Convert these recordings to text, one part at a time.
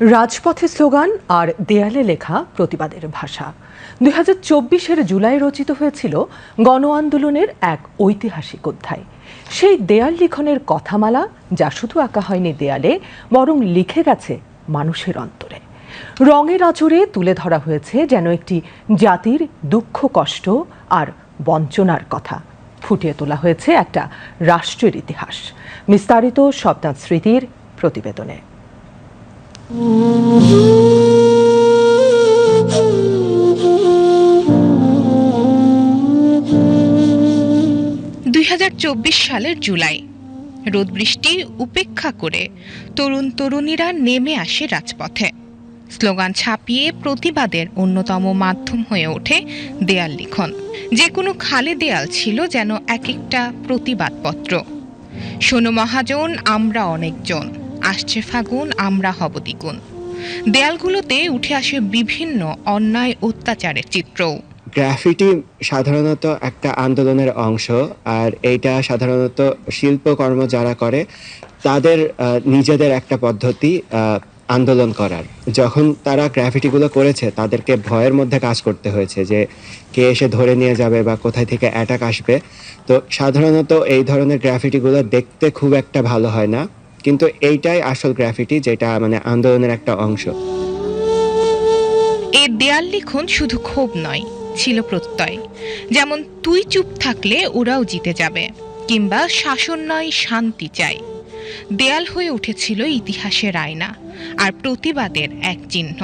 রাজপথে স্লোগান আর দেয়ালে লেখা প্রতিবাদের ভাষা। দুই হাজার চব্বিশের জুলাই রচিত হয়েছিল গণ আন্দোলনের এক ঐতিহাসিক অধ্যায়। সেই দেয়াল লিখনের কথামালা যা শুধু আঁকা হয়নি দেয়ালে, বরং লিখে গেছে মানুষের অন্তরে। রঙের আচরে তুলে ধরা হয়েছে যেন একটি জাতির দুঃখ, কষ্ট আর বঞ্চনার কথা। ফুটিয়ে তোলা হয়েছে একটা রাষ্ট্রের ইতিহাস। বিস্তারিত শব্দান্ত স্মৃতির প্রতিবেদনে। দুই হাজার চব্বিশ সালের জুলাই। রোদ বৃষ্টি উপেক্ষা করে তরুণ তরুণীরা নেমে আসে রাজপথে। স্লোগান ছাপিয়ে প্রতিবাদের অন্যতম মাধ্যম হয়ে ওঠে দেয়াল লিখন। যে কোনো খালে দেয়াল ছিল যেন এক একটা প্রতিবাদপত্র। শোনো মহাজন, আমরা অনেকজন। আসছে ফাগুন, আমরা হব দ্বিগুণ। দেয়ালগুলোতে উঠে আসে বিভিন্ন অন্যায় অত্যাচারের চিত্রও গ্রাফিটি সাধারণত একটা আন্দোলনের অংশ, আর এইটা সাধারণত শিল্পকর্ম যারা করে, তাদের নিজেদের একটা পদ্ধতি আন্দোলন করার। যখন তারা গ্রাফিটিগুলো করেছে, তাদেরকে ভয়ের মধ্যে কাজ করতে হয়েছে যে, কে এসে ধরে নিয়ে যাবে বা কোথায় থেকে অ্যাটাক আসবে। তো সাধারণত এই ধরনের গ্রাফিটিগুলো দেখতে খুব একটা ভালো হয় না। কিন্তু এইটাই আসল গ্রাফিটি যেটা মানে আন্দোলনের একটা অংশ। এই দেয়াল লিখন শুধু ক্ষোভ নয়, ছিল প্রত্যয়। যেমন তুই চুপ থাকলে ওরাও জিতে যাবে, কিংবা শাসন নয়, শান্তি চাই। দেয়াল হয়ে উঠেছিল ইতিহাসের আয়না আর প্রতিবাদের এক চিহ্ন।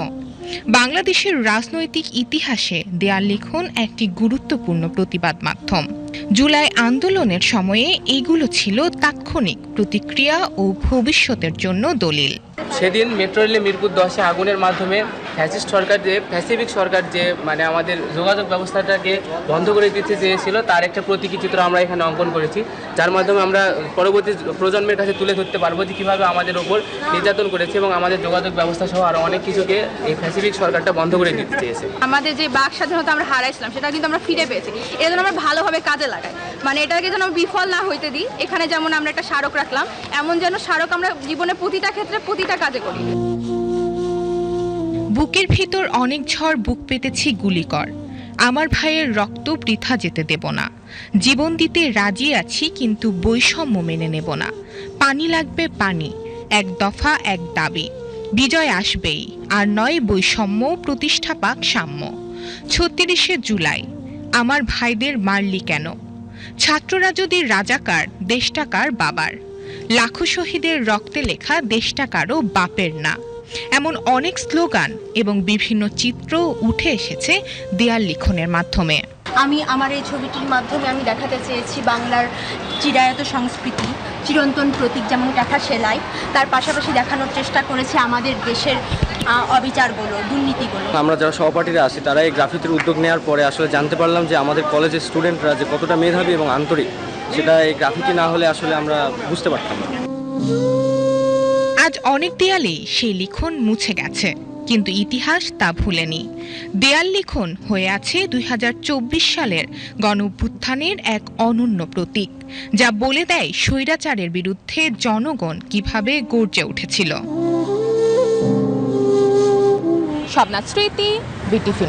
বাংলাদেশের রাজনৈতিক ইতিহাসে দেয়াল লিখন একটি গুরুত্বপূর্ণ প্রতিবাদ মাধ্যম। জুলাই আন্দোলনের সময়ে এগুলো ছিল তাৎক্ষণিক। প্রতিক্রিয়া ও ভবিষ্যতের জন্য দলিল। সেদিন মেট্রো রেলে মিরপুর দশে আগুনের মাধ্যমে ফ্যাসিস্ট সরকার যে প্যাসিফিক সরকার যে মানে আমাদের যোগাযোগ ব্যবস্থাটাকে বন্ধ করে দিতে চেয়েছিল, তার একটা প্রতীকী চিত্র আমরা এখানে অঙ্কন করেছি, যার মাধ্যমে আমরা পরবর্তী প্রজন্মের কাছে তুলে ধরতে পারব যে কীভাবে আমাদের ওপর নির্যাতন করেছে এবং আমাদের যোগাযোগ ব্যবস্থা সহ আরও অনেক কিছুকে এই প্যাসিফিক সরকারটা বন্ধ করে দিতে চেয়েছে। আমাদের যে বাক স্বাধীনতা আমরা হারাইছিলাম, সেটা কিন্তু আমরা ফিরে পেয়েছি। এটা যেন আমরা ভালোভাবে কাজে লাগাই। মানে এটাকে যেন বিফল না হইতে দিই। এখানে যেমন আমরা একটা স্মারক রাখলাম, এমন যেন স্মারক আমরা জীবনে প্রতিটা ক্ষেত্রে প্রতিটা কাজে করি। বুকের ভিতর অনেক ঝড় বুক পেতেছি গুলিকর। আমার ভাইয়ের রক্ত বৃথা যেতে দেব না। জীবন দিতে রাজি আছি, কিন্তু বৈষম্য মেনে নেব না। পানি লাগবে পানি, এক দফা, এক দাবি। বিজয় আসবেই, আর নয় বৈষম্য, প্রতিষ্ঠা পাক সাম্য। ছত্রিশে জুলাই, আমার ভাইদের মারলি কেন? ছাত্ররা যদি রাজাকার দেশটাকার বাবার? লাখো শহীদের রক্তে লেখা দেশটাকারও বাপের না। এমন অনেক স্লোগান এবং বিভিন্ন চিত্র উঠে এসেছে দেয়াল লিখনের মাধ্যমে। আমি আমার এই ছবিটির মাধ্যমে আমি দেখাতে চেয়েছি বাংলার চিরায়ত সংস্কৃতি চিরন্তন প্রতীক যেমন কাঁথা সেলাই তার পাশাপাশি দেখানোর চেষ্টা করেছে আমাদের দেশের অবিচারগুলো দুর্নীতিগুলো। আমরা যারা সহপাঠীরা আছি তারা এই গ্রাফিতির উদ্যোগ নেওয়ার পরে আসলে জানতে পারলাম যে আমাদের কলেজের স্টুডেন্টরা যে কতটা মেধাবী এবং আন্তরিক সেটা এই গ্রাফিতি না হলে আসলে আমরা বুঝতে পারতাম না। আজ অনেক দেয়ালেই সেই লিখন মুছে গেছে, কিন্তু ইতিহাস তা ভুলেনি। দেয়াল লিখন হয়ে আছে দুই হাজার চব্বিশ সালের গণঅভ্যুত্থানের এক অনন্য প্রতীক, যা বলে দেয় স্বৈরাচারের বিরুদ্ধে জনগণ কীভাবে গর্জে উঠেছিল। শবনাথ স্মৃতি বিটিভি